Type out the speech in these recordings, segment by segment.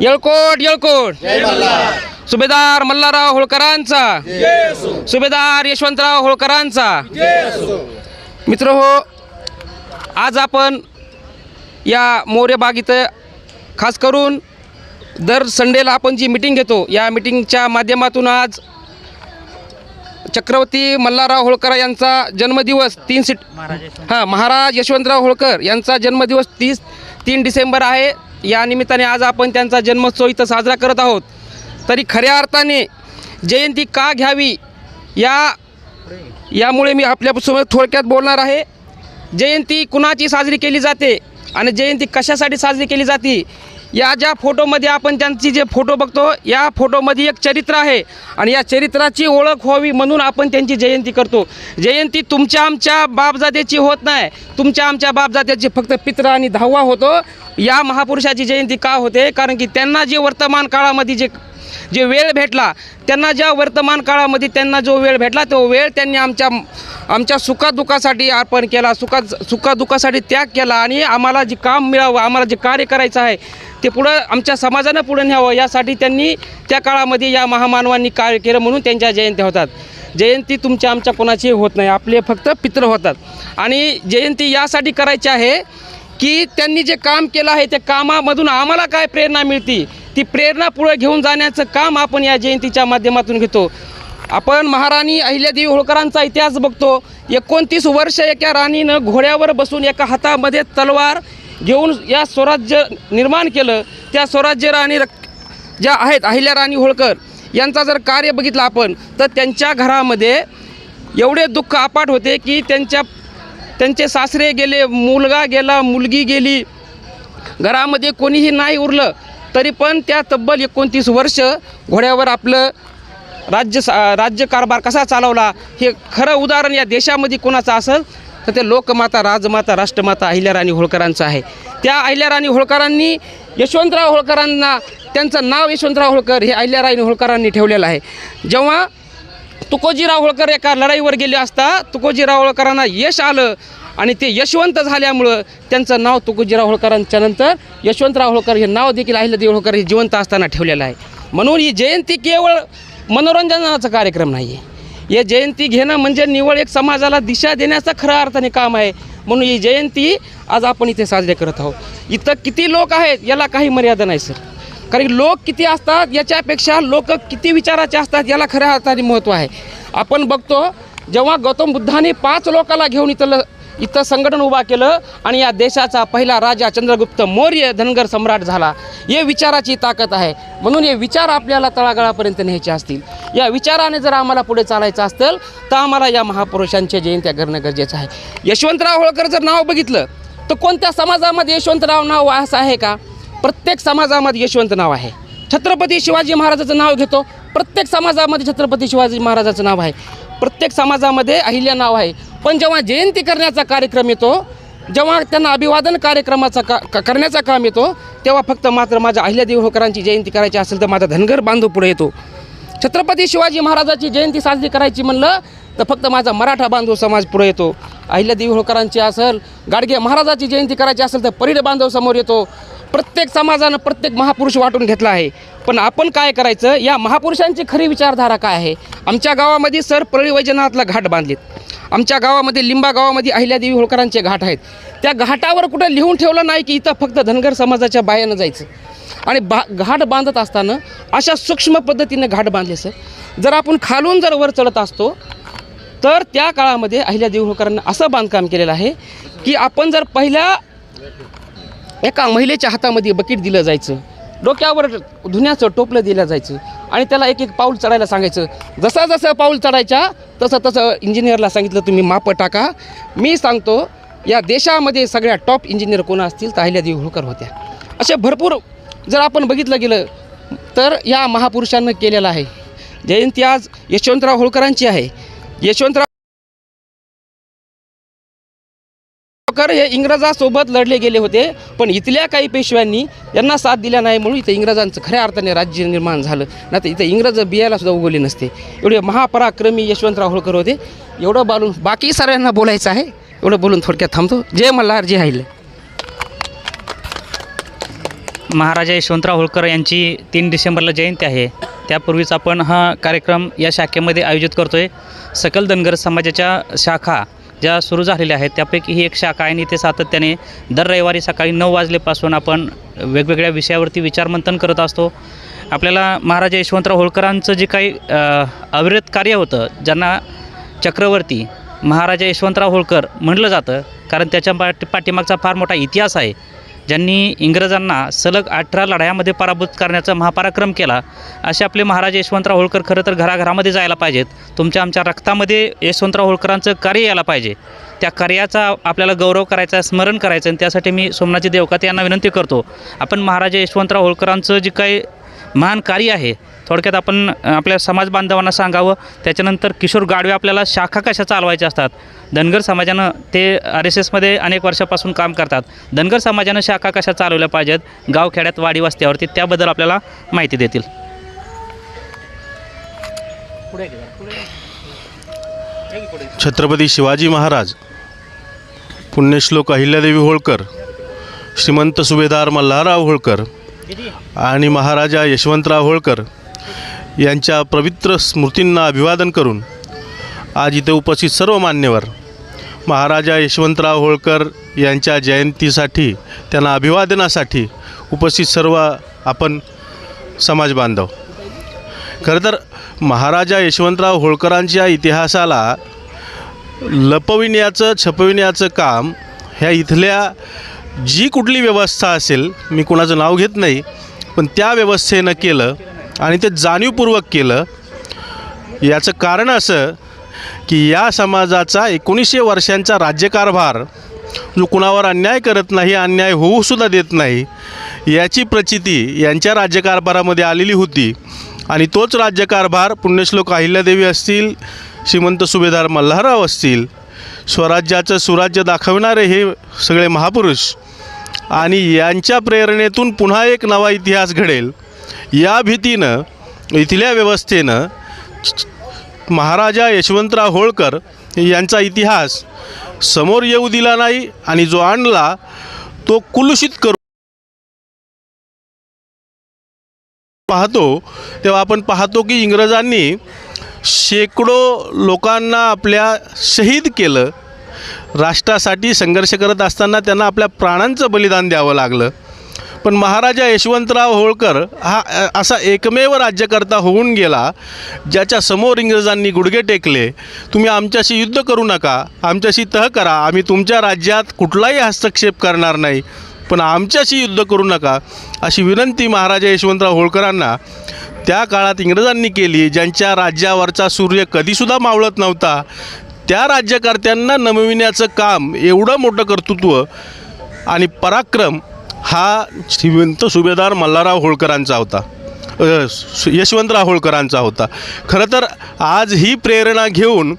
येळकोट येळकोट. सुभेदार मल्हारराव होळकरांचा. सुभेदार यशवंतराव होळकरांचा. मित्र हो आज आपण या मोर्य बाग इथं खास करून दर संडेला आपण जी मिटिंग घेतो या मिटिंगच्या माध्यमातून आज चक्रवर्ती मल्हारराव होळकर यांचा जन्मदिवस तीन सीट हां महाराज यशवंतराव होळकर यांचा जन्मदिवस तीस तीन डिसेंबर आहे. या निमित्ताने आज आपण त्यांचा जन्मोत्सव इथं साजरा करत आहोत. तरी खऱ्या अर्थाने जयंती का घ्यावी या यामुळे मी आपल्यासमोर थोडक्यात बोलणार आहे. जयंती कुणाची साजरी केली जाते? आणि जयंती कशासाठी साजरी केली जाते? या ज्या फोटोमध्ये आपण त्यांची जे फोटो बघतो या फोटोमध्ये एक चरित्र आहे. आणि या चरित्राची ओळख व्हावी म्हणून आपण त्यांची जयंती करतो. जयंती तुमच्या आमच्या बापजात्याची होत नाही. तुमच्या आमच्या बापजात्याची फक्त पित्र आणि धावा होतो. या महापुरुषाची जयंती का होते? कारण की त्यांना जे वर्तमान काळामध्ये जे जे वेळ भेटला त्यांना ज्या वर्तमान काळामध्ये त्यांना जो वेळ भेटला तो वेळ त्यांनी आमच्या आमच्या सुखादुखासाठी अर्पण केला सुखा सुखादुखासाठी त्याग केला आणि आम्हाला जे काम मिळावं आम्हाला जे कार्य करायचं आहे ते पुढं आमच्या समाजानं पुढं न्यावं यासाठी त्यांनी त्या काळामध्ये या महामानवांनी कार्य केलं म्हणून त्यांच्या जयंत्या होतात. जयंती तुमच्या आमच्या कोणाची होत नाही आपले फक्त पित्र होतात. आणि जयंती यासाठी करायची आहे की त्यांनी जे काम केलं आहे त्या कामामधून आम्हाला काय प्रेरणा मिळते? ती प्रेरणा पुढे घेऊन जाण्याचं काम आपण या जयंतीच्या माध्यमातून घेतो. आपण महाराणी अहिल्यादेवी होळकरांचा इतिहास बघतो. एकोणतीस वर्ष एका राणीनं घोड्यावर बसून एका हातामध्ये तलवार घेऊन या स्वराज्य निर्माण केलं. त्या स्वराज्य राणी ज्या आहेत अहिल्या राणी होळकर यांचा जर कार्य बघितलं आपण तर त्यांच्या घरामध्ये एवढे दुःख अपाट होते की त्यांच्या त्यांचे सासरे गेले मुलगा गेला मुलगी गेली. घरामध्ये कोणीही नाही उरलं. तरी पण त्या तब्बल एकोणतीस वर्ष घोड्यावर आपलं राज्य सा राज्यकारभार कसा चालवला हे खरं उदाहरण या देशामध्ये कोणाचं असेल तर ते लोकमाता राजमाता राष्ट्रमाता अहिल्याराणी होळकरांचं आहे. त्या अहिल्याराणी होळकरांनी यशवंतराव होळकरांना त्यांचं नाव यशवंतराव होळकर हे अहिल्याराणी होळकरांनी ठेवलेलं आहे. जेव्हा तुकोजीराव होळकर एका लढाईवर गेले असता तुकोजीराव होळकरांना यश आलं आणि ते यशवंत झाल्यामुळं त्यांचं नाव तुकोजीराव होळकरांच्या नंतर यशवंतराव होळकर हे नाव देखील अहिल्यादेवी होळकर हे जिवंत असताना ठेवलेलं आहे. म्हणून ही जयंती केवळ मनोरंजनाचा कार्यक्रम नाही आहे. या जयंती घेणं म्हणजे निवळ एक समाजाला दिशा देण्याचं खऱ्या अर्थाने काम आहे. म्हणून ही जयंती आज आपण इथे साजरे करत आहोत. इथं किती लोक आहेत याला काही मर्यादा नाही सर. कारण की लोक किती असतात याच्यापेक्षा लोक किती विचाराचे असतात याला खऱ्या अर्थाने महत्त्व आहे. आपण बघतो जेव्हा गौतम बुद्धाने पाच लोकाला घेऊन इथं ल- इथं संघटन उभा केलं आणि या देशाचा पहिला राजा चंद्रगुप्त मौर्य धनगर सम्राट झाला. हे विचाराची ताकद आहे. म्हणून हे विचार आपल्याला तळागाळापर्यंत न्यायचे असतील. या विचाराने जर आम्हाला पुढे चालायचं असेल तर आम्हाला या महापुरुषांच्या जयंत्या करणं गरजेचं आहे. यशवंतराव होळकर जर नाव बघितलं तर कोणत्या समाजामध्ये यशवंतराव नाव असं आहे का? प्रत्येक समाजामध्ये यशवंत नाव आहे. छत्रपती शिवाजी महाराजाचं नाव घेतो. प्रत्येक समाजामध्ये छत्रपती शिवाजी महाराजाचं नाव आहे. प्रत्येक समाजामध्ये अहिल्या नाव आहे. पण जेव्हा जयंती करण्याचा कार्यक्रम येतो जेव्हा त्यांना अभिवादन कार्यक्रमाचा का करण्याचा काम येतो तेव्हा फक्त मात्र माझ्या अहिल्यादेवी होकरांची जयंती करायची असेल तर माझा धनगर बांधव पुढे येतो. छत्रपती शिवाजी महाराजाची जयंती साजरी करायची म्हणलं तर फक्त माझा मराठा बांधव समाज पुढे येतो. अहिल्यादेवी होळकरांची असेल गाडगे महाराजाची जयंती करायची असेल तर परीड बांधव समोर येतो. प्रत्येक समाजानं प्रत्येक महापुरुष वाटून घेतला आहे. पण आपण काय करायचं या महापुरुषांची खरी विचारधारा काय आहे? आमच्या गावामध्ये सर परळी वैजनाथला घाट बांधलीत. आमच्या गावामध्ये लिंबा गावामध्ये अहिल्यादेवी होळकरांचे घाट आहेत. त्या घाटावर कुठं लिहून ठेवलं नाही की इथं फक्त धनगर समाजाच्या बायानं जायचं. आणि बा घाट बांधत असताना अशा सूक्ष्म पद्धतीने घाट बांधले सर. जर आपण खालून जर वर चढत असतो तर त्या काळामध्ये अहिल्यादेवी होळकरांना असं बांधकाम केलेलं आहे की आपण जर पहिल्या एका महिलेच्या हातामध्ये बकेट दिलं जायचं डोक्यावर धुण्याचं टोपलं दिलं जायचं आणि त्याला एक एक पाऊल चढायला सांगायचं. जसा जसं पाऊल चढायच्या तसं तसं इंजिनियरला सांगितलं तुम्ही मापं टाका. मी सांगतो या देशामध्ये सगळ्या टॉप इंजिनियर कोण असतील तर अहिल्यादेवी होळकर होत्या. असे भरपूर जर आपण बघितलं गेलं तर या महापुरुषांनं केलेलं आहे. जयंती आज यशवंतराव होळकरांची आहे. यशवंतराव होळकर हे इंग्रजासोबत लढले गेले होते पण इथल्या काही पेशव्यांनी यांना साथ दिल्या नाही म्हणून इथं इंग्रजांचं खऱ्या अर्थाने राज्य निर्माण झालं. नाही तर इथं इंग्रज बियाला सुद्धा उगवले नसते. एवढे महापराक्रमी यशवंतराव होळकर होते. एवढं बोलून बाकी सर्वांना बोलायचं आहे. एवढं बोलून थोडक्यात थांबतो. जय मल्हार जय हाईल महाराजा यशवंतराव होळकर यांची तीन डिसेंबरला जयंती आहे. त्यापूर्वीच आपण हा कार्यक्रम या शाखेमध्ये आयोजित करतो आहे सकल धनगर समाजाच्या शाखा ज्या सुरू झालेल्या आहेत त्यापैकी ही एक शाखा आहे आणि ते सातत्याने दर रविवारी सकाळी नऊ वाजलेपासून आपण वेगवेगळ्या विषयावरती विचारमंथन करत असतो. आपल्याला महाराजा यशवंतराव होळकरांचं जे काही अविरत कार्य होतं ज्यांना चक्रवर्ती महाराजा यशवंतराव होळकर म्हटलं जातं कारण त्याच्या पाठी पाठीमागचा फार मोठा इतिहास आहे. ज्यांनी इंग्रजांना सलग अठरा लढायामध्ये पराभूत करण्याचा महापराक्रम केला असे आपले महाराज यशवंतराव होळकर खरं तर घराघरामध्ये जायला पाहिजेत. तुमच्या आमच्या रक्तामध्ये यशवंतराव होळकरांचं कार्य यायला पाहिजे. त्या कार्याचा आपल्याला गौरव करायचा स्मरण करायचं आणि त्यासाठी मी सोमनाथजी देवकाते यांना विनंती करतो. आपण महाराजा यशवंतराव होळकरांचं जे काही महान कार्य आहे थोडक्यात आपण आपल्या समाज बांधवांना सांगावं. त्याच्यानंतर किशोर गाडवे आपल्याला शाखा कशा चालवायच्या असतात? धनगर समाजानं ते आर एस एसमध्ये अनेक वर्षापासून काम करतात. धनगर समाजानं शाखा कशा चालवल्या पाहिजेत? गावखेड्यात वाडी वस्त्यावरती त्याबद्दल आपल्याला माहिती देतील. छत्रपती शिवाजी महाराज पुण्यश्लोक अहिल्यादेवी होळकर श्रीमंत सुभेदार मल्हारराव होळकर आणि महाराजा यशवंतराव होळकर यांच्या पवित्र स्मृतींना अभिवादन करून आज इथे उपस्थित सर्व मान्यवर महाराजा यशवंतराव होळकर यांच्या जयंतीसाठी त्यांना अभिवादनासाठी उपस्थित सर्व आपण समाज बांधव. खरं तर महाराजा यशवंतराव होळकरांच्या इतिहासाला लपविण्याचं छपविण्याचं काम ह्या इथल्या जी कुठली व्यवस्था असेल मी कुणाचं नाव घेत नाही पण त्या व्यवस्थेनं केलं. आणि ते जाणीवपूर्वक केलं. याचं कारण असं की या समाजाचा एकोणीसशे वर्षांचा राज्यकारभार जो कुणावर अन्याय करत नाही अन्याय होऊसुद्धा देत नाही याची प्रचिती यांच्या राज्यकारभारामध्ये आलेली होती. आणि तोच राज्यकारभार पुण्यश्लोक अहिल्यादेवी असतील श्रीमंत सुभेदार मल्हारराव असतील स्वराज्याचं सुराज्य दाखवणारे हे सगळे महापुरुष आणि यांच्या प्रेरणेतून पुन्हा एक नवा इतिहास घडेल. या भीतीनं इथल्या व्यवस्थेनं महाराजा यशवंतराव होळकर यांचा इतिहास समोर येऊ दिला नाही आणि जो आणला तो कुलुषित करू पाहतो तेव्हा आपण पाहतो की इंग्रजांनी शेकडो लोकांना आपल्या शहीद केलं. राष्ट्रासाठी संघर्ष करत असताना त्यांना आपल्या प्राणांचं बलिदान द्यावं लागलं. पण महाराजा यशवंतराव होळकर हा असा एकमेव राज्यकर्ता होऊन गेला ज्याच्या समोर इंग्रजांनी गुडघे टेकले. तुम्ही आमच्याशी युद्ध करू नका आमच्याशी तह करा आम्ही तुमच्या राज्यात कुठलाही हस्तक्षेप करणार नाही पण आमच्याशी युद्ध करू नका अशी विनंती महाराजा यशवंतराव होळकरांना. त्या काळात इंग्रजांनी केली ज्यांच्या राज्यावरचा सूर्य कधीसुद्धा मावळत नव्हता त्या राज्यकर्त्यांना नमविण्याचं काम एवढं मोठं कर्तृत्व आणि पराक्रम हा श्रीमंत सुभेदार मल्हारराव होळकरांचा होता. यशवंतराव होळकरांचा होता. खरं तर आज ही प्रेरणा घेऊन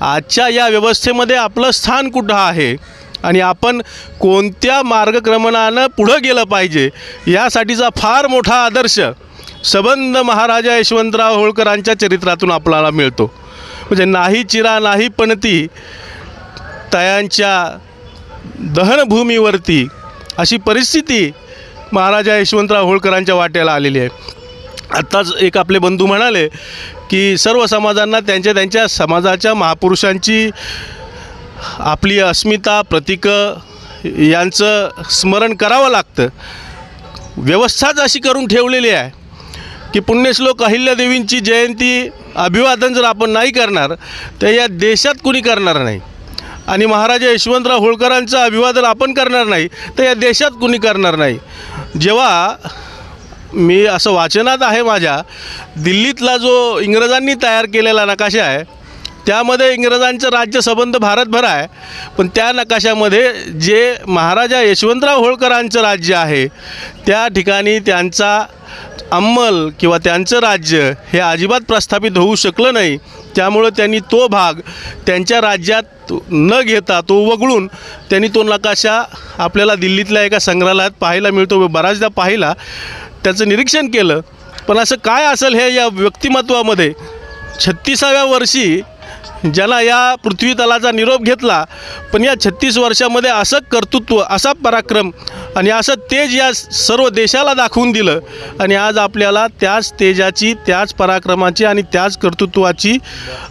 आजच्या या व्यवस्थेमध्ये आपलं स्थान कुठं आहे आणि आपण कोणत्या मार्गक्रमणानं पुढं गेलं पाहिजे यासाठीचा फार मोठा आदर्श सबंध महाराजा यशवंतराव होळकरांच्या चरित्रातून आपल्याला मिळतो. म्हणजे नाही चिरा नाही पणती तयांच्या दहनभूमीवरती अशी परिस्थिती महाराजा यशवंतराव होळकरांच्या वाट्याला आलेली आहे. आत्ताच एक आपले बंधू म्हणाले की सर्व समाजांना त्यांच्या त्यांच्या समाजाच्या महापुरुषांची आपली अस्मिता प्रतीकं यांचं स्मरण करावं लागतं. व्यवस्थाच अशी करून ठेवलेली आहे की पुण्यश्लोक अहिल्यादेवींची जयंती अभिवादन जर आपण नाही करणार तर या देशात कुणी करणार नाही. आणि महाराजा यशवंतराव होळकरांचं अभिवादन आपण करणार नाही तर या देशात कुणी करणार नाही. जेव्हा मी असं वाचनात आहे माझ्या दिल्लीतला जो इंग्रजांनी तयार केलेला नकाशा आहे त्यामध्ये इंग्रजांचं राज्य संबंध भारतभर आहे. पण त्या नकाशामध्ये जे महाराजा यशवंतराव होळकरांचं राज्य आहे त्या ठिकाणी त्यांचा अंमल किंवा त्यांचं राज्य हे अजिबात प्रस्थापित होऊ शकलं नाही. त्यामुळं त्यांनी तो भाग त्यांच्या राज्यात न घेता तो वगळून त्यांनी तो नकाशा आपल्याला दिल्लीतल्या एका संग्रहालयात पाहायला मिळतो बऱ्याचदा पाहिला. त्याचं निरीक्षण केलं. पण असं काय असेल हे या व्यक्तिमत्वामध्ये? छत्तीसाव्या वर्षी ज्यांना या पृथ्वी तलाचा निरोप घेतला पण या छत्तीस वर्षामध्ये असं कर्तृत्व असा पराक्रम आणि असं तेज या सर्व देशाला दाखवून दिलं आणि आज आपल्याला त्याच तेजाची त्याच पराक्रमाची आणि त्याच कर्तृत्वाची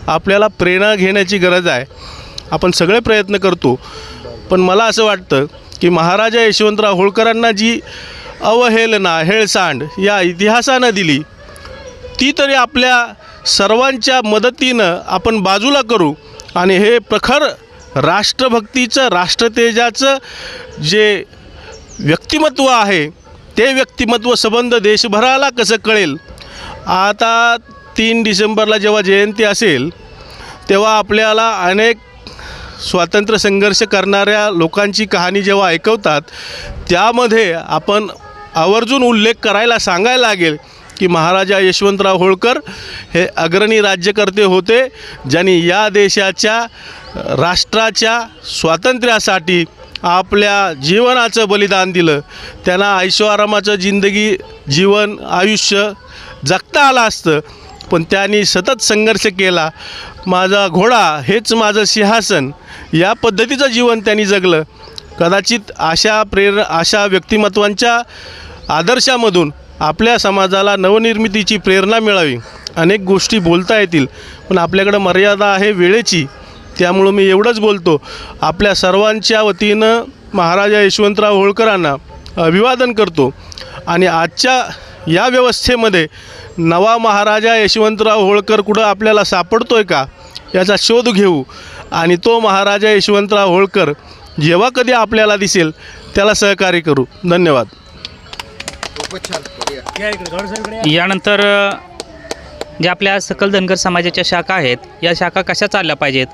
आपल्याला प्रेरणा घेण्याची गरज आहे. आपण सगळे प्रयत्न करतो. पण मला असं वाटतं की महाराजा यशवंतराव होळकरांना जी अवहेलना हेळसांड या इतिहासानं दिली ती तरी आपल्या सर्वांच्या मदतीनं आपण बाजूला करू आणि हे प्रखर राष्ट्रभक्तीचं राष्ट्रतेजाचं जे व्यक्तिमत्व आहे ते व्यक्तिमत्व संबंध देशभराला कसं कळेल? आता तीन डिसेंबरला जेव्हा जयंती असेल तेव्हा आपल्याला अनेक स्वातंत्र्य संघर्ष करणाऱ्या लोकांची कहाणी जेव्हा ऐकवतात त्यामध्ये आपण आवर्जून उल्लेख करायला सांगायला लागेल की महाराजा यशवंतराव होळकर हे अग्रणी राज्यकर्ते होते ज्यांनी या देशाच्या राष्ट्राच्या स्वातंत्र्यासाठी आपल्या जीवनाचं बलिदान दिलं. त्यांना ऐशोआरामाचं जिंदगी जीवन आयुष्य जगता आलं असतं. पण त्यांनी सतत संघर्ष केला. माझा घोडा हेच माझं सिंहासन. या पद्धतीचं जीवन त्यांनी जगलं. कदाचित अशा प्रेर अशा व्यक्तिमत्वांच्या आदर्शामधून आपल्या समाजाला नवनिर्मितीची प्रेरणा मिळावी. अनेक गोष्टी बोलता येतील पण आपल्याकडं मर्यादा आहे वेळेची. त्यामुळं मी एवढंच बोलतो. आपल्या सर्वांच्या वतीनं महाराजा यशवंतराव होळकरांना अभिवादन करतो. आणि आजच्या या व्यवस्थेमध्ये नवा महाराजा यशवंतराव होळकर कुठं आपल्याला सापडतो आहे का याचा शोध घेऊ. आणि तो महाराजा यशवंतराव होळकर जेव्हा कधी आपल्याला दिसेल त्याला सहकार्य करू. धन्यवाद. यानंतर जे आपल्या सकल धनगर समाजाच्या शाखा आहेत या शाखा कशा चालल्या पाहिजेत?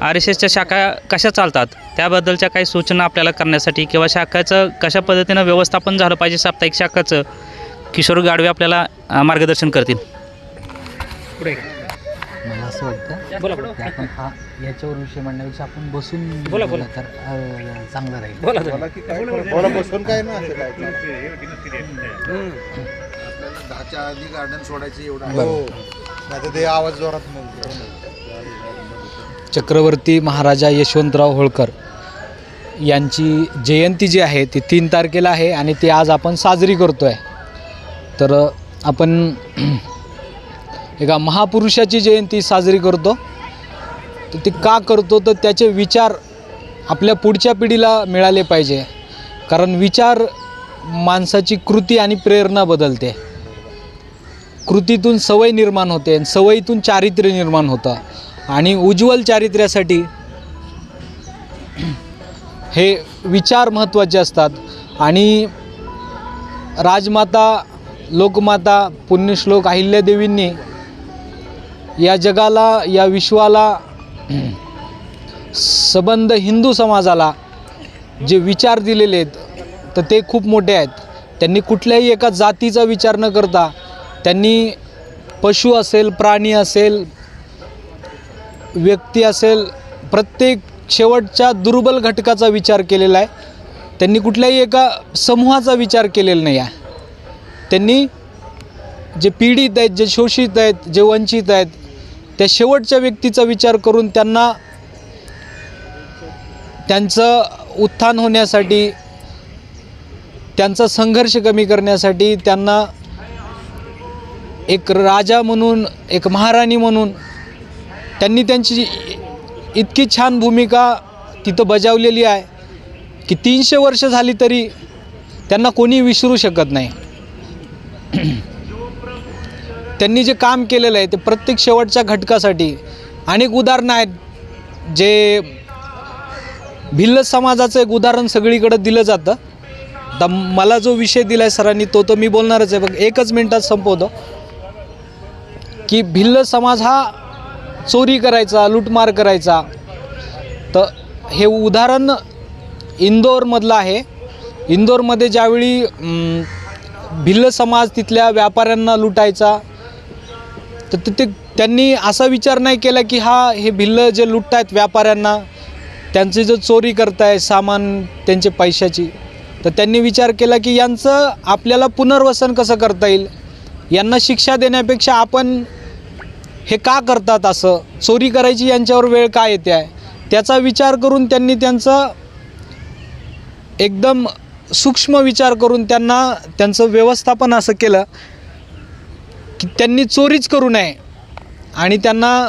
आर एस एसच्या शाखा कशा चालतात? त्याबद्दलच्या काही सूचना आपल्याला करण्यासाठी किंवा शाखाचं कशा पद्धतीनं व्यवस्थापन झालं पाहिजे साप्ताहिक शाखाचं किशोर गाडवे आपल्याला मार्गदर्शन करतील. मला असं वाटतं बोला की आपण हा याच्यावर विषय मांडण्यापेक्षा आपण बसून बोला, बोला. तर अं, चांगलं राहील. बोला दहाच्या आधी गार्डन सोडायची एवढा नाही ते आवाज जोरात चक्रवर्ती महाराजा यशवंतराव होळकर यांची जयंती जी आहे ती तीन तारखेला आहे आणि ती आज आपण साजरी करतो आहे तर आपण एका महापुरुषाची जयंती साजरी करतो. तर ती का करतो तर त्याचे विचार आपल्या पुढच्या पिढीला मिळाले पाहिजे. कारण विचार माणसाची कृती आणि प्रेरणा बदलते. कृतीतून सवय निर्माण होते आणि सवयीतून चारित्र्य निर्माण होतं. आणि उज्ज्वल चारित्र्यासाठी हे विचार महत्त्वाचे असतात. आणि राजमाता लोकमाता पुण्यश्लोक अहिल्यादेवींनी या जगाला या विश्वाला सबंध हिंदू समाजाला जे विचार दिलेले आहेत तर ते खूप मोठे आहेत. त्यांनी कुठल्याही एका जातीचा विचार न करता त्यांनी पशु असेल प्राणी असेल व्यक्ती असेल प्रत्येक शेवटच्या दुर्बल घटकाचा विचार केलेला आहे. त्यांनी कुठल्याही एका समूहाचा विचार केलेला नाही आहे. त्यांनी जे पीडित आहेत जे शोषित आहेत जे वंचित आहेत त्या शेवटच्या व्यक्तीचा विचार करून त्यांना त्यांचं उत्थान होण्यासाठी त्यांचा संघर्ष कमी करण्यासाठी त्यांना एक राजा म्हणून एक महाराणी म्हणून त्यांनी त्यांची इतकी छान भूमिका तिथं बजावलेली आहे की तीनशे वर्ष झाली तरी त्यांना कोणी विसरू शकत नाही. त्यांनी जे काम केलेलं आहे ते प्रत्येक शेवटच्या घटकासाठी अनेक उदाहरणं आहेत. जे भिल्ल समाजाचं एक उदाहरण सगळीकडं दिलं जातं. आता मला जो विषय दिला आहे सरांनी तो तर मी बोलणारच आहे बघ एकच मिनटात संपवतो. की भिल्ल समाज हा चोरी करायचा लूटमार करायचा. तर हे उदाहरण इंदोरमधलं आहे. इंदोरमध्ये ज्यावेळी भिल्ल समाज तिथल्या व्यापाऱ्यांना लुटायचा तर तिथे त्यांनी असा विचार नाही केला की हा हे भिल्ल जे लुटतायत व्यापाऱ्यांना त्यांची जो चोरी करताय सामान त्यांचे पैशाची तर त्यांनी विचार केला की यांचं आपल्याला पुनर्वसन कसं करता येईल? यांना शिक्षा देण्यापेक्षा आपण हे का करतात असं? चोरी करायची यांच्यावर वेळ का येते आहे? त्याचा विचार करून त्यांनी त्यांचं एकदम सूक्ष्म विचार करून त्यांना त्यांचं व्यवस्थापन असं केलं. की त्यांनी चोरीच करू नये आणि त्यांना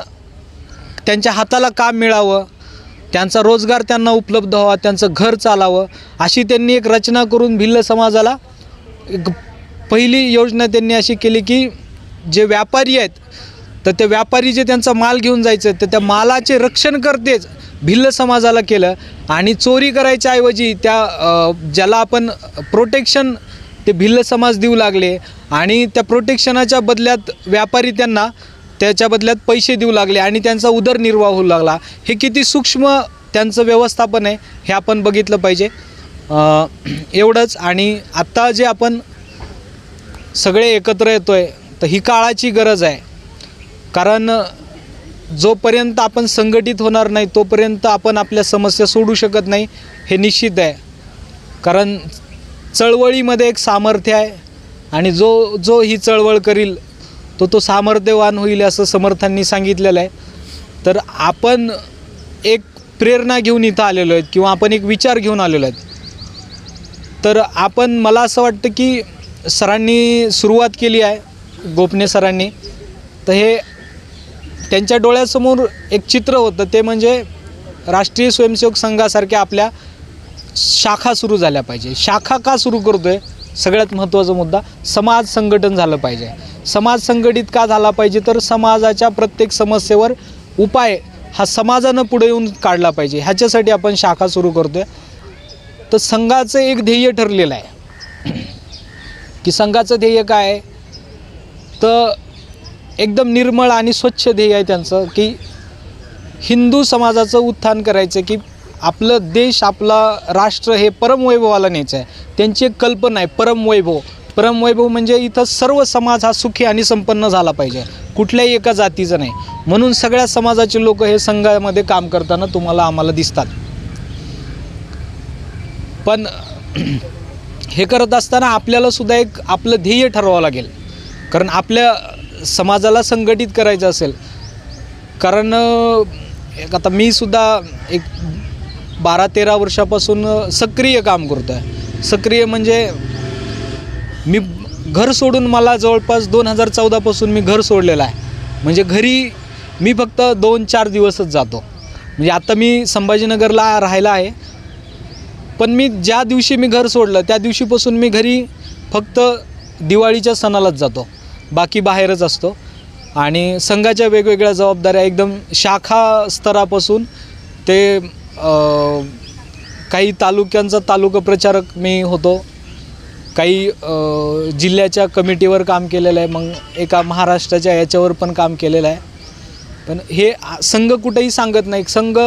त्यांच्या हाताला काम मिळावं त्यांचा रोजगार त्यांना उपलब्ध व्हावा त्यांचं घर चालावं अशी त्यांनी एक रचना करून भिल्ल समाजाला एक पहिली योजना त्यांनी अशी केली की जे व्यापारी आहेत तर ते व्यापारी जे त्यांचा माल घेऊन जायचं तर त्या मालाचे रक्षण करतेच भिल्ल समाजाला केलं आणि चोरी करायच्या ऐवजी त्या ज्याला आपण प्रोटेक्शन ते भिल्ल समाज देऊ लागले आणि त्या प्रोटेक्शनाच्या बदल्यात व्यापारी त्यांना त्याच्या बदल्यात पैसे देऊ लागले आणि त्यांचा उदरनिर्वाह होऊ लागला. हे किती सूक्ष्म त्यांचं व्यवस्थापन आहे हे आपण बघितलं पाहिजे. एवढंच आणि आत्ता जे आपण सगळे एकत्र येतो आहे तर ही काळाची गरज आहे. कारण जोपर्यंत आपण संघटित होणार नाही तोपर्यंत आपण आपल्या समस्या सोडू शकत नाही हे निश्चित आहे. कारण चळवळीमध्ये एक सामर्थ्य आहे आणि जो जो ही चळवळ करील तो तो सामर्थ्यवान होईल असं समर्थांनी सांगितलेलं आहे. तर आपण एक प्रेरणा घेऊन इथं आलेलो आहेत किंवा आपण एक विचार घेऊन आलेलो आहेत. तर आपण मला असं वाटतं की सरांनी सुरुवात केली आहे गोपने सरांनी. तर हे त्यांच्या डोळ्यासमोर एक चित्र होतं ते म्हणजे राष्ट्रीय स्वयंसेवक संघासारख्या आपल्या शाखा सुरू झाल्या पाहिजे. शाखा का सुरू करतो आहे सगळ्यात महत्त्वाचा मुद्दा समाज संघटन झालं पाहिजे. समाज संघटित का झाला पाहिजे? तर समाजाच्या प्रत्येक समस्येवर उपाय हा समाजानं पुढे येऊन काढला पाहिजे. ह्याच्यासाठी आपण शाखा सुरू करतो आहे तर संघाचं एक ध्येय ठरलेलं आहे. की संघाचं ध्येय काय आहे? तर एकदम निर्मळ आणि स्वच्छ ध्येय आहे त्यांचं की हिंदू समाजाचं उत्थान करायचं की आपलं देश आपला राष्ट्र हे परमवैभवाला न्यायचं आहे. त्यांची एक कल्पना आहे परमवैभव. परमवैभव म्हणजे इथं सर्व समाज हा सुखी आणि संपन्न झाला पाहिजे. कुठल्याही एका जातीचं नाही. म्हणून सगळ्या समाजाचे लोक हे संघामध्ये काम करताना तुम्हाला आम्हाला दिसतात. पण हे करत असताना आपल्याला सुद्धा एक आपलं ध्येय ठरवावं लागेल. कारण आपल्या समाजाला संघटित करायचं असेल. कारण एक आता मी सुद्धा एक बारा तेरा वर्षापासून सक्रिय काम करतो आहे सक्रिय म्हणजे मी घर सोडून मला जवळपास दोन हजार चौदापासून मी घर सोडलेलं आहे. म्हणजे घरी मी फक्त दोन चार दिवसच जातो. म्हणजे आता मी संभाजीनगरला राहायला आहे. पण मी ज्या दिवशी मी घर सोडलं त्या दिवशीपासून मी घरी फक्त दिवाळीच्या सणालाच जातो. बाकी बाहेरच असतो. आणि संघाच्या वेगवेगळ्या जबाबदाऱ्या एकदम शाखा स्तरापासून ते काही तालुक्यांचा तालुका प्रचारक मी होतो. काही जिल्ह्याच्या कमिटीवर काम केलेलं आहे. मग एका महाराष्ट्राच्या याच्यावर पण काम केलेलं आहे. पण हे संघ कुठेही सांगत नाही. संघ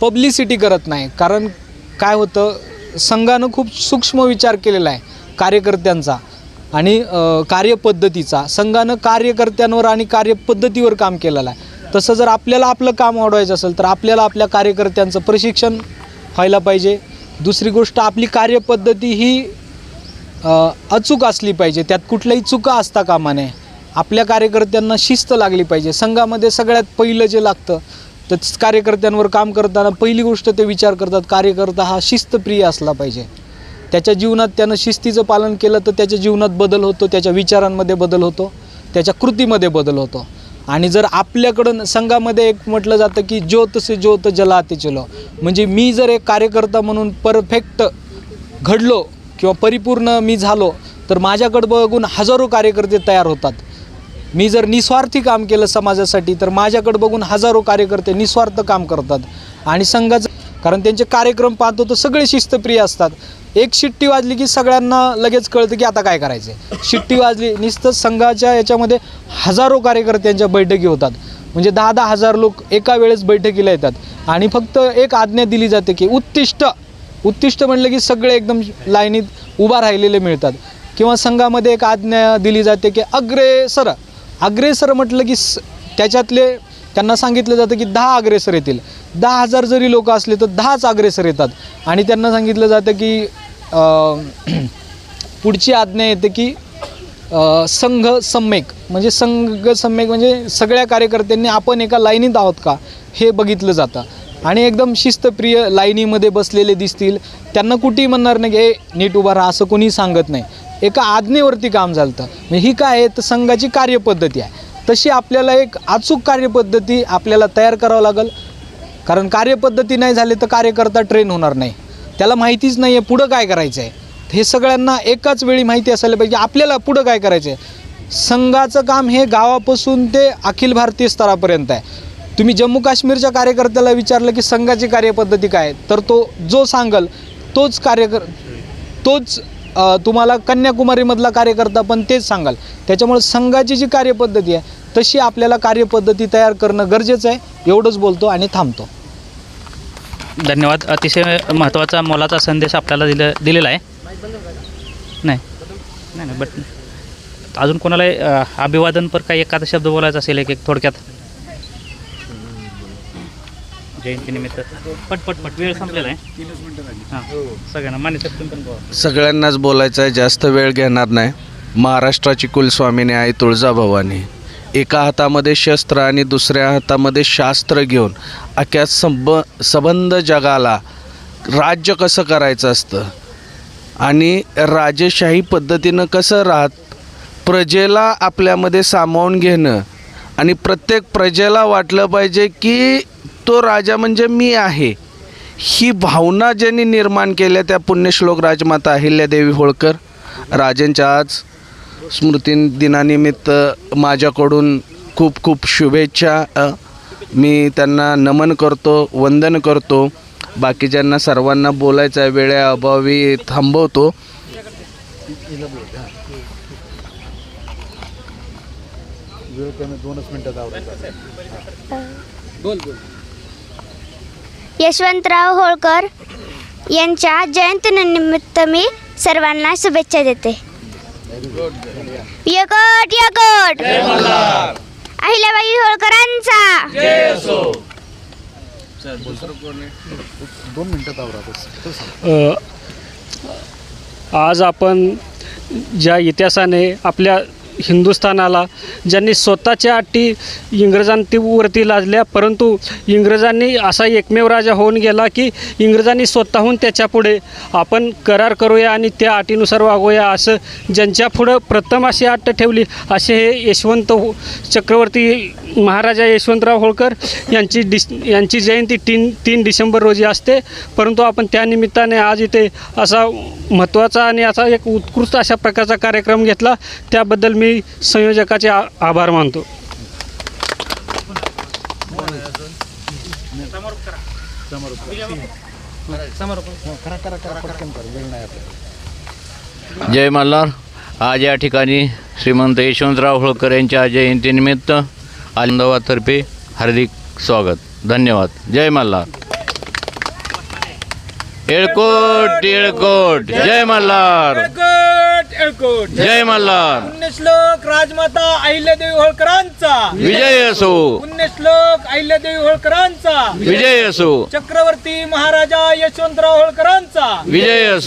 पब्लिसिटी करत नाही. कारण काय होतं संघानं खूप सूक्ष्म विचार केलेला आहे कार्यकर्त्यांचा आणि कार्यपद्धतीचा. संघानं कार्यकर्त्यांवर आणि कार्यपद्धतीवर काम केलेलं आहे. तसं जर आपल्याला आपलं काम वाढवायचं असेल तर आपल्याला आपल्या कार्यकर्त्यांचं प्रशिक्षण व्हायला पाहिजे. दुसरी गोष्ट आपली कार्यपद्धती ही अचूक असली पाहिजे. त्यात कुठल्याही चुका असता कामा नये आपल्या कार्यकर्त्यांना शिस्त लागली पाहिजे. संघामध्ये सगळ्यात पहिलं जे लागतं तर कार्यकर्त्यांवर काम करताना पहिली गोष्ट ते विचार करतात कार्यकर्ता हा शिस्तप्रिय असला पाहिजे. त्याच्या जीवनात त्यानं शिस्तीचं पालन केलं तर त्याच्या जीवनात बदल होतो त्याच्या विचारांमध्ये बदल होतो त्याच्या कृतीमध्ये बदल होतो. आणि जर आपल्याकडून संघामध्ये एक म्हटलं जातं की ज्योत से ज्योत जलाते चलो. म्हणजे मी जर एक कार्यकर्ता म्हणून परफेक्ट घडलो किंवा परिपूर्ण मी झालो तर माझ्याकडं बघून हजारो कार्यकर्ते तयार होतात. मी जर निस्वार्थी काम केलं समाजासाठी तर माझ्याकडं बघून हजारो कार्यकर्ते निस्वार्थ काम करतात. आणि संघाचं कारण त्यांचे कार्यक्रम पाहतो तर सगळे शिस्तप्रिय असतात. एक शिट्टी वाजली की सगळ्यांना लगेच कळतं की आता काय करायचं आहे शिट्टी वाजली नुसतं संघाच्या याच्यामध्ये हजारो कार्यकर्त्यांच्या बैठकी होतात. म्हणजे दहा दहा हजार लोक एका वेळेस बैठकीला येतात. आणि फक्त एक आज्ञा दिली जाते की उत्तिष्ट उत्तिष्ट म्हणलं की सगळे एकदम लाईनीत उभा राहिलेले मिळतात. किंवा संघामध्ये एक आज्ञा दिली जाते की अग्रेसर. अग्रेसर म्हटलं की स त्याच्यातले त्यांना सांगितलं जातं की दहा अग्रेसर येतील. दहा हजार जरी लोक असले तर दहाच अग्रेसर येतात. आणि त्यांना सांगितलं जातं की पुढची आज्ञा येते की संघ सम्यक म्हणजे संघ सम्यक म्हणजे सगळ्या कार्यकर्त्यांनी आपण एका लाईनीत आहोत का हे बघितलं जातं. आणि एकदम शिस्तप्रिय लाईनीमध्ये बसलेले दिसतील. त्यांना कुठेही म्हणणार नाही की "ए, नीट उभा राहा असं कोणी सांगत नाही. एका आज्ञेवरती काम झालं म्हणजे ही काय आहे? तर संघाची कार्यपद्धती आहे. तशी आपल्याला एक अचूक कार्यपद्धती आपल्याला तयार करावं लागेल. कारण कार्यपद्धती नाही झाली तर कार्यकर्ता ट्रेन होणार नाही. त्याला माहितीच नाही आहे पुढं काय करायचं आहे हे सगळ्यांना एकाच वेळी माहिती असायला पाहिजे आपल्याला पुढं काय करायचं आहे संघाचं काम हे गावापासून ते अखिल भारतीय स्तरापर्यंत आहे. तुम्ही जम्मू काश्मीरच्या कार्यकर्त्याला विचारलं की संघाची कार्यपद्धती काय आहे? तर तो जो सांगल तोच कार्यकर तोच तुम्हाला कन्याकुमारीमधला कार्यकर्ता पण तेच सांगाल. त्याच्यामुळे संघाची जी कार्यपद्धती आहे तशी आपल्याला कार्यपद्धती तयार करणं गरजेचं आहे. एवढंच बोलतो आणि थांबतो. धन्यवाद. अतिशय महत्त्वाचा मोलाचा संदेश आपल्याला दिला दिलेला आहे. नाही. नाही नाही बट अजून कोणाला अ, अभिवादन पर काही एखादा शब्द बोलायचा असेल एक एक थोडक्यात जयंतीनिमित्त पट पट पट. वेळ संपलेला आहे. हां. सगळ्यांना मान्य तुम्ही पण बोला. सगळ्यांनाच बोलायचं आहे जास्त वेळ घेणार नाही. महाराष्ट्राची कुलस्वामिनी आहे तुळजाभवानी. एका हातामध्ये शस्त्र आणि दुसऱ्या हातामध्ये शास्त्र घेऊन अख्या संब संबंध जगाला राज्य कसं करायचं असतं? आणि राजेशाही पद्धतीनं कसं राहत? प्रजेला आपल्यामध्ये सामावून घेणं आणि प्रत्येक प्रजेला वाटलं पाहिजे की तो राजा म्हणजे मी आहे. ही भावना ज्यांनी निर्माण केल्या त्या पुण्यश्लोक राजमाता अहिल्यादेवी होळकर राजांच्या आज दिनानिमित्त माझ्याकडून खूप खूप शुभेच्छा. मी त्यांना नमन करतो वंदन करतो. बाकीच्यांना सर्वांना बोलायचं आहे वेळेअभावी थांबवतो. यशवंतराव होळकर यांच्या जयंतीनिमित्त मी सर्वांना शुभेच्छा देते. यकट यकट अहिल्याबाई होळकरांचा. दोन मिनिटात आज आपण ज्या इतिहासाने आपल्या हिंदुस्थानाला ज्यांनी स्वतःच्या अटी इंग्रजांवरती लादल्या परंतु इंग्रजांनी असा एकमेव राजा होऊन गेला की इंग्रजांनी स्वतःहून त्याच्यापुढे आपण करार करूया आणि त्या अटीनुसार वागूया असं ज्यांच्या पुढं प्रथम अशी अट ठेवली असे हे यशवंत हो- चक्रवर्ती महाराजा यशवंतराव होळकर यांची डिस यांची जयंती तीन तीन डिसेंबर रोजी असते. परंतु आपण त्या निमित्ताने आज इथे असा महत्त्वाचा आणि असा एक उत्कृष्ट अशा प्रकारचा कार्यक्रम घेतला. त्याबद्दल मी संयोजकाचे आ आभार मानतो. जय मल्हार. आज या ठिकाणी श्रीमंत यशवंतराव होळकर यांच्या जयंतीनिमित्त आनंदवातर्फे हार्दिक स्वागत. धन्यवाद. जय मल्हार. येळकोट येळकोट. जय मल्हार. जय मल्हार. पुण्यश्लोक राजमाता अहिल्यादेवी होळकरांचा. विजय असो. पुण्यश्लोक अहिल्यादेवी होळकरांचा. विजय असो. चक्रवर्ती महाराजा यशवंतराव होळकरांचा. विजय असो.